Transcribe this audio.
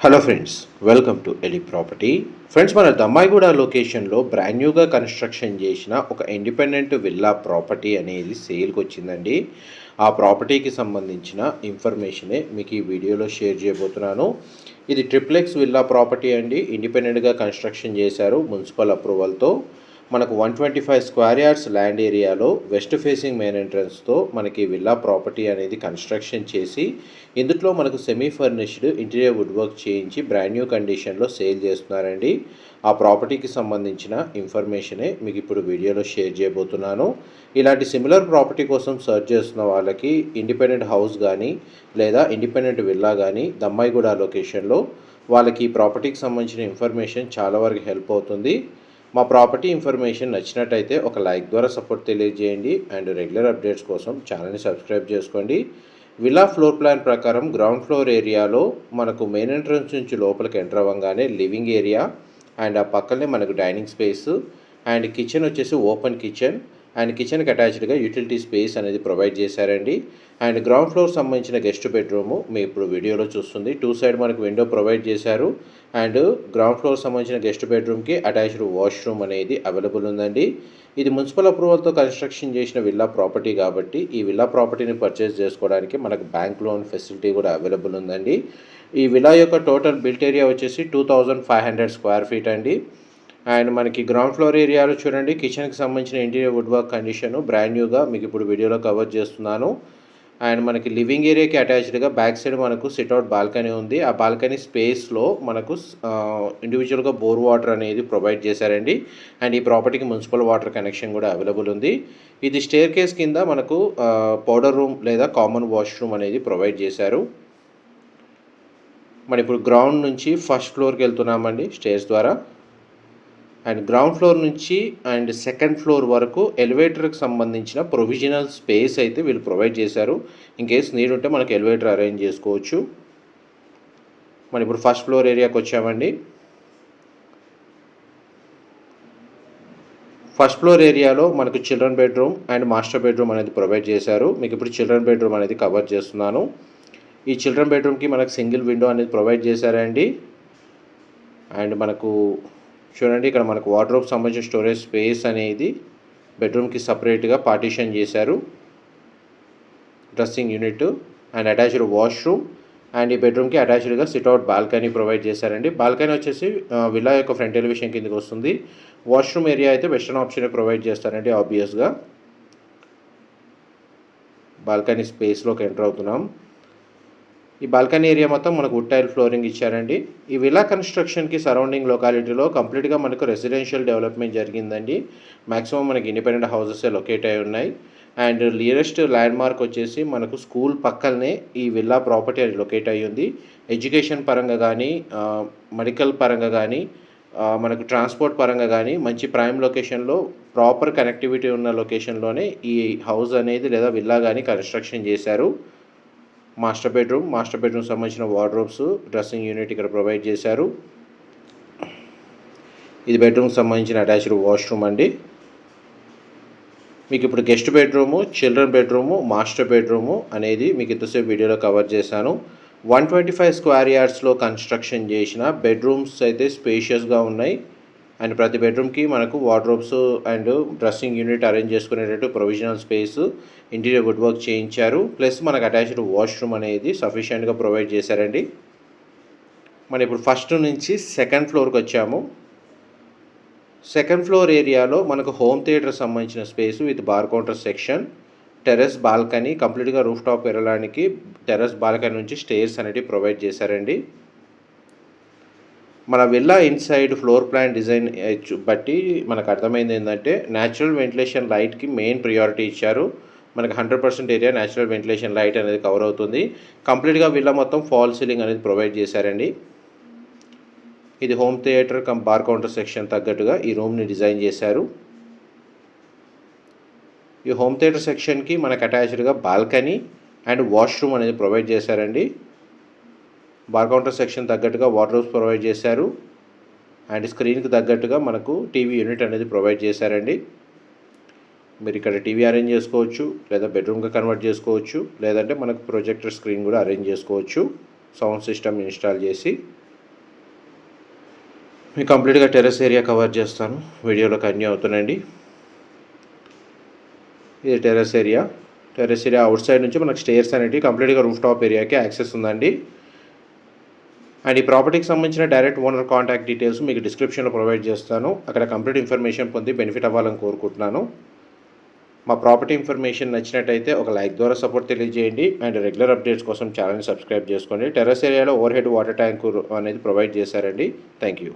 Hello friends welcome to ఎలి property friends మన దమ్మాయిగూడ లొకేషన్లో బ్రాండ్ న్యూగా కన్స్ట్రక్షన్ చేసిన ఒక ఇండిపెండెంట్ విల్లా ప్రాపర్టీ అనేది సేల్కి వచ్చిందండి ఆ ప్రాపర్టీకి సంబంధించిన ఇన్ఫర్మేషనే మీకు ఈ వీడియోలో షేర్ చేయబోతున్నాను. ఇది ట్రిప్లెక్స్ విల్లా ప్రాపర్టీ అండి. ఇండిపెండెంట్గా కన్స్ట్రక్షన్ చేశారు మున్సిపల్ అప్రూవల్తో మనకు one twenty five square yards land ఏరియాలో వెస్ట్ ఫేసింగ్ మెయిన్ ఎంట్రన్స్తో మనకి విల్లా ప్రాపర్టీ అనేది కన్స్ట్రక్షన్ చేసి ఇందులో మనకు semi furnished interior wood work చేయించి బ్రాండ్ న్యూ కండిషన్లో సేల్ చేస్తున్నారండి. ఆ ప్రాపర్టీకి సంబంధించిన ఇన్ఫర్మేషనే మీకు ఇప్పుడు వీడియోలో షేర్ చేయబోతున్నాను. ఇలాంటి సిమిలర్ ప్రాపర్టీ కోసం సర్చ్ చేస్తున్న వాళ్ళకి ఇండిపెండెంట్ హౌస్ కానీ లేదా ఇండిపెండెంట్ విల్లా కానీ దమ్మాయిగూడ లొకేషన్లో వాళ్ళకి ఈ ప్రాపర్టీకి సంబంధించిన ఇన్ఫర్మేషన్ చాలా వరకు హెల్ప్ అవుతుంది. మా ప్రాపర్టీ ఇన్ఫర్మేషన్ నచ్చినట్టయితే ఒక లైక్ ద్వారా సపోర్ట్ తెలియజేయండి అండ్ రెగ్యులర్ అప్డేట్స్ కోసం ఛానల్ని సబ్స్క్రైబ్ చేసుకోండి. విలా ఫ్లోర్ ప్లాన్ ప్రకారం గ్రౌండ్ ఫ్లోర్ ఏరియాలో మనకు మెయిన్ ఎంట్రన్స్ నుంచి లోపలికి ఎంటర్ అవ్వగానే లివింగ్ ఏరియా అండ్ ఆ పక్కనే మనకు డైనింగ్ స్పేస్ అండ్ కిచెన్ వచ్చేసి ఓపెన్ కిచెన్. అండ్ కిచెన్కి అటాచ్డ్గా యూటిలిటీ స్పేస్ అనేది ప్రొవైడ్ చేశారండి. అండ్ గ్రౌండ్ ఫ్లోర్ సంబంధించిన గెస్ట్ బెడ్రూమ్ మీ ఇప్పుడు వీడియోలో చూస్తుంది. టూ సైడ్ మనకు విండో ప్రొవైడ్ చేశారు. అండ్ గ్రౌండ్ ఫ్లోర్ సంబంధించిన గెస్ట్ బెడ్రూమ్కి అటాచ్డ్ వాష్రూమ్ అనేది అవైలబుల్ ఉందండి. ఇది మున్సిపల్ అప్రూవల్తో కన్స్ట్రక్షన్ చేసిన విల్లా ప్రాపర్టీ కాబట్టి ఈ విల్లా ప్రాపర్టీని పర్చేస్ చేసుకోవడానికి మనకు బ్యాంక్ లోన్ ఫెసిలిటీ కూడా అవైలబుల్ ఉందండి. ఈ విలా యొక్క టోటల్ బిల్ట్ ఏరియా వచ్చేసి two thousand five hundred square feet అండి. అండ్ మనకి గ్రౌండ్ ఫ్లోర్ ఏరియాలో చూడండి. కిచెన్కి సంబంధించిన interior wood work condition brand న్యూగా మీకు ఇప్పుడు వీడియోలో కవర్ చేస్తున్నాను. అండ్ మనకి లివింగ్ ఏరియాకి అటాచ్డ్గా బ్యాక్ సైడ్ మనకు సిట్అవుట్ బాల్కనీ ఉంది. ఆ బాల్కనీ స్పేస్లో మనకు ఇండివిజువల్గా బోర్ వాటర్ అనేది ప్రొవైడ్ చేశారండి. అండ్ ఈ ప్రాపర్టీకి మున్సిపల్ వాటర్ కనెక్షన్ కూడా అవైలబుల్ ఉంది. ఇది స్టేర్ కేస్ కింద మనకు పౌడర్ రూమ్ లేదా కామన్ వాష్రూమ్ అనేది ప్రొవైడ్ చేశారు. మరి ఇప్పుడు గ్రౌండ్ నుంచి ఫస్ట్ ఫ్లోర్కి వెళ్తున్నామండి స్టేర్స్ ద్వారా. అండ్ గ్రౌండ్ ఫ్లోర్ నుంచి అండ్ సెకండ్ ఫ్లోర్ వరకు ఎలివేటర్కి సంబంధించిన ప్రొవిజనల్ స్పేస్ అయితే వీళ్ళు ప్రొవైడ్ చేశారు. ఇన్ కేస్ నీడ్ ఉంటే మనకి ఎలివేటర్ అరేంజ్ చేసుకోవచ్చు. మనం ఇప్పుడు ఫస్ట్ ఫ్లోర్ ఏరియాకి వచ్చామండి. ఫస్ట్ ఫ్లోర్ ఏరియాలో మనకు children bedroom and master bedroom అనేది ప్రొవైడ్ చేశారు. మీకు ఇప్పుడు చిల్డ్రన్ బెడ్రూమ్ అనేది కవర్ చేస్తున్నాను. ఈ చిల్డ్రన్ బెడ్రూమ్కి మనకు సింగిల్ విండో అనేది ప్రొవైడ్ చేశారండి. అండ్ మనకు చూడండి ఇక్కడ మనకు వార్డ్రోబ్ సంబంధించిన స్టోరేజ్ స్పేస్ అనేది బెడ్రూమ్కి సపరేట్గా పార్టీషన్ చేశారు. Dressing unit and attached washroom and ఈ బెడ్రూమ్కి అటాచ్డ్గా సిట్అవుట్ బాల్కనీ ప్రొవైడ్ చేశారండి. బాల్కనీ వచ్చేసి విల్లా యొక్క ఫ్రంట్ ఎలివేషన్ కిందకి వస్తుంది. వాష్రూమ్ ఏరియా అయితే వెస్టర్న్ ఆప్షన్ ప్రొవైడ్ చేస్తారండి ఆబ్వియస్గా బాల్కనీ స్పేస్లోకి ఎంటర్ అవుతున్నాం. ఈ బాల్కనీ ఏరియా మొత్తం మనకు వుడ్ టైల్ ఫ్లోరింగ్ ఇచ్చారండి. ఈ విలా కన్స్ట్రక్షన్కి సరౌండింగ్ లొకాలిటీలో కంప్లీట్గా మనకు రెసిడెన్షియల్ డెవలప్మెంట్ జరిగిందండి. మ్యాక్సిమం మనకి ఇండిపెండెంట్ హౌసెస్ లొకేట్ అయి ఉన్నాయి. అండ్ నియరెస్ట్ ల్యాండ్ మార్క్ వచ్చేసి మనకు స్కూల్ పక్కనే ఈ విల్లా ప్రాపర్టీ అది లొకేట్ అయ్యి ఉంది. ఎడ్యుకేషన్ పరంగా కానీ మెడికల్ పరంగా కానీ మనకు ట్రాన్స్పోర్ట్ పరంగా కానీ మంచి ప్రైమ్ లొకేషన్లో ప్రాపర్ కనెక్టివిటీ ఉన్న లొకేషన్లోనే ఈ హౌస్ అనేది లేదా విల్లా కానీ కన్స్ట్రక్షన్ చేశారు. మాస్టర్ బెడ్రూమ్ మాస్టర్ బెడ్రూమ్ సంబంధించిన వార్డ్రోబ్స్ డ్రెస్సింగ్ యూనిట్ ఇక్కడ ప్రొవైడ్ చేశారు. ఇది బెడ్రూమ్కి సంబంధించిన అటాచ్డ్ వాష్రూమ్ అండి. మీకు ఇప్పుడు guest bedroom children bedroom master bedroom అనేది మీకు ఇంతసేపు వీడియోలో కవర్ చేశాను. వన్ ట్వంటీ ఫైవ్ స్క్వేర్ యార్డ్స్లో కన్స్ట్రక్షన్ చేసిన బెడ్రూమ్స్ అయితే స్పేషియస్గా ఉన్నాయి. అండ్ ప్రతి బెడ్రూమ్కి మనకు wardrobes and dressing unit arrange చేసుకునేటట్టు provisional space interior wood work చేయించారు. ప్లస్ మనకు అటాచ్డ్ వాష్రూమ్ అనేది సఫిషియెంట్గా ప్రొవైడ్ చేశారండి. మనం ఇప్పుడు ఫస్ట్ నుంచి సెకండ్ ఫ్లోర్కి వచ్చాము. సెకండ్ ఫ్లోర్ ఏరియాలో మనకు హోమ్ థియేటర్ సంబంధించిన space with bar counter section terrace balcony కంప్లీట్గా రూఫ్ టాప్ వెళ్ళడానికి టెర్రస్ బాల్కనీ నుంచి స్టేర్స్ అనేటివి ప్రొవైడ్ చేశారండి. మన villa inside floor plan design బట్టి మనకు అర్థమైంది ఏంటంటే న్యాచురల్ వెంటిలేషన్ లైట్కి మెయిన్ ప్రియారిటీ ఇచ్చారు. మనకి hundred percent area natural ventilation light అనేది కవర్ అవుతుంది. కంప్లీట్గా విల్లా మొత్తం ఫాల్ సీలింగ్ అనేది ప్రొవైడ్ చేశారండి. ఇది home theatre cum bar counter section తగ్గట్టుగా ఈ రూమ్ని డిజైన్ చేశారు. ఈ హోమ్ థియేటర్ సెక్షన్కి మనకు అటాచ్డ్గా బాల్కనీ అండ్ వాష్రూమ్ అనేది ప్రొవైడ్ చేశారండి. బార్ కౌంటర్ సెక్షన్ తగ్గట్టుగా వాటర్ ప్రొవైడ్ చేశారు. అండ్ స్క్రీన్కి తగ్గట్టుగా మనకు టీవీ యూనిట్ అనేది ప్రొవైడ్ చేశారండి. మీరు ఇక్కడ టీవీ అరేంజ్ చేసుకోవచ్చు లేదా బెడ్రూమ్గా కన్వర్ట్ చేసుకోవచ్చు లేదంటే మనకు ప్రొజెక్టర్ స్క్రీన్ కూడా అరేంజ్ చేసుకోవచ్చు సౌండ్ సిస్టమ్ ఇన్స్టాల్ చేసి. మీకు కంప్లీట్గా టెర్రస్ ఏరియా కవర్ చేస్తాను వీడియోలో కన్యూ అవుతుందండి ఇది terrace area. Terrace area outside నుంచి మనకు స్టేర్స్ అనేవి కంప్లీట్గా రూఫ్ టాప్ ఏరియాకి యాక్సెస్ ఉందండి. అండ్ ఈ ప్రాపర్టీకి సంబంధించిన డైరెక్ట్ ఓనర్ కాంటాక్ట్ డీటెయిల్స్ మీకు డిస్క్రిప్షన్లో ప్రొవైడ్ చేస్తాను. అక్కడ కంప్లీట్ ఇన్ఫర్మేషన్ పొంది బెనిఫిట్ అవ్వాలని కోరుకుంటున్నాను. మా ప్రాపర్టీ ఇన్ఫర్మేషన్ నచ్చినట్టయితే ఒక లైక్ ద్వారా సపోర్ట్ తెలియజేయండి. అండ్ రెగ్యులర్ అప్డేట్స్ కోసం ఛానల్ని సబ్స్క్రైబ్ చేసుకోండి. టెర్రస్ ఏరియాలో ఓవర్ హెడ్ వాటర్ ట్యాంక్ అనేది ప్రొవైడ్ చేశారండి. Thank you